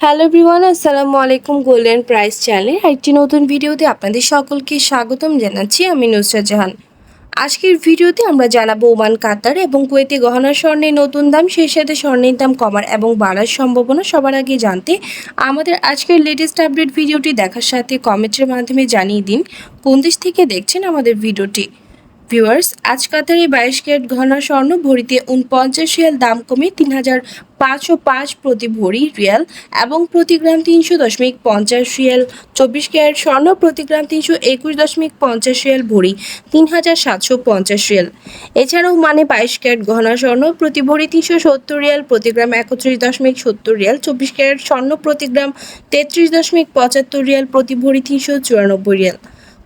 Hello everyone আসসালামু আলাইকুম golden price চ্যানেলে একটি নতুন ভিডিওতে আপনাদের সকলকে স্বাগতম জানাচ্ছি আমি নুসরা জাহান। আজকের ভিডিওতে আমরা জানাব ওমান, কাতার এবং কুয়েতে গহনা স্বর্ণের নতুন দাম, সেই সাথে স্বর্ণের দাম কমার এবং বাড়ার সম্ভাবনা সবার আগে জানতে আমাদের আজকের লেটেস্ট আপডেট ভিডিওটি দেখার সাথে কমেন্টের মাধ্যমে জানিয়ে দিন। কোন দেশ থেকে দেখছেন আমাদের ভিডিওটি? ভিউয়ার্স আজ কাতারে বাইশ ক্যারেট ঘন স্বর্ণ, ভরিতে উনপঞ্চাশ রিয়াল, দাম কমে তিন হাজার পাঁচশো পাঁচ প্রতি ভরি রিয়াল এবং প্রতি গ্রাম তিনশো দশমিক পঞ্চাশ রিয়াল। চব্বিশ ক্যারেট স্বর্ণ, প্রতি গ্রাম তিনশো একুশ দশমিক পঞ্চাশ রিয়াল, ভরি তিন হাজার সাতশো পঞ্চাশ রিয়াল। এছাড়াও মানে বাইশ ক্যারেট গহনা স্বর্ণ, প্রতি ভরি তিনশো সত্তর রিয়াল, প্রতি গ্রাম একত্রিশ দশমিক সত্তর রিয়াল। চব্বিশ ক্যারেট স্বর্ণ, প্রতি গ্রাম তেত্রিশ দশমিক পঁচাত্তর রিয়াল, প্রতি ভরি তিনশো চুরানব্বই রিয়াল।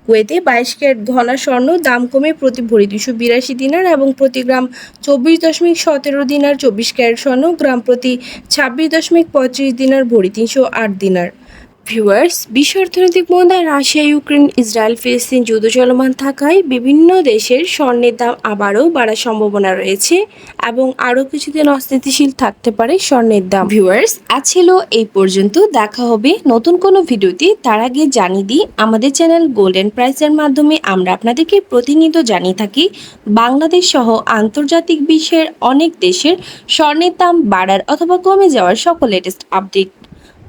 কুয়েতে বাইশ ক্যারেট ঘনা স্বর্ণ, দাম কমে প্রতি ভরি দুশো বিরাশি দিনার এবং প্রতি গ্রাম চব্বিশ দশমিক সতেরো দিনার চব্বিশ ক্যারেট স্বর্ণ, গ্রাম প্রতি ছাব্বিশ দশমিক পঁয়ত্রিশ দিনার ভরি তিনশো আট দিনার। ভিউয়ার্স বিশ্ব অর্থনৈতিক মন্দা রাশিয়া ইউক্রেন ইসরায়েল ফিলিস্তিন যুদ্ধ চলমান থাকায় বিভিন্ন দেশের স্বর্ণের দাম আবারও বাড়ার সম্ভাবনা রয়েছে এবং আরও কিছুদিন অস্থিতিশীল থাকতে পারে স্বর্ণের দাম। ভিউয়ার্স আজ ছিল এই পর্যন্ত। দেখা হবে নতুন কোনো ভিডিওতে। তার আগে জানিয়ে দিই, আমাদের চ্যানেল গোল্ডেন প্রাইসের মাধ্যমে আমরা আপনাদেরকে প্রতিনিয়ত জানিয়ে থাকি, বাংলাদেশ সহ আন্তর্জাতিক বিশ্বের অনেক দেশের স্বর্ণের দাম বাড়ার অথবা কমে যাওয়ার সকল লেটেস্ট আপডেট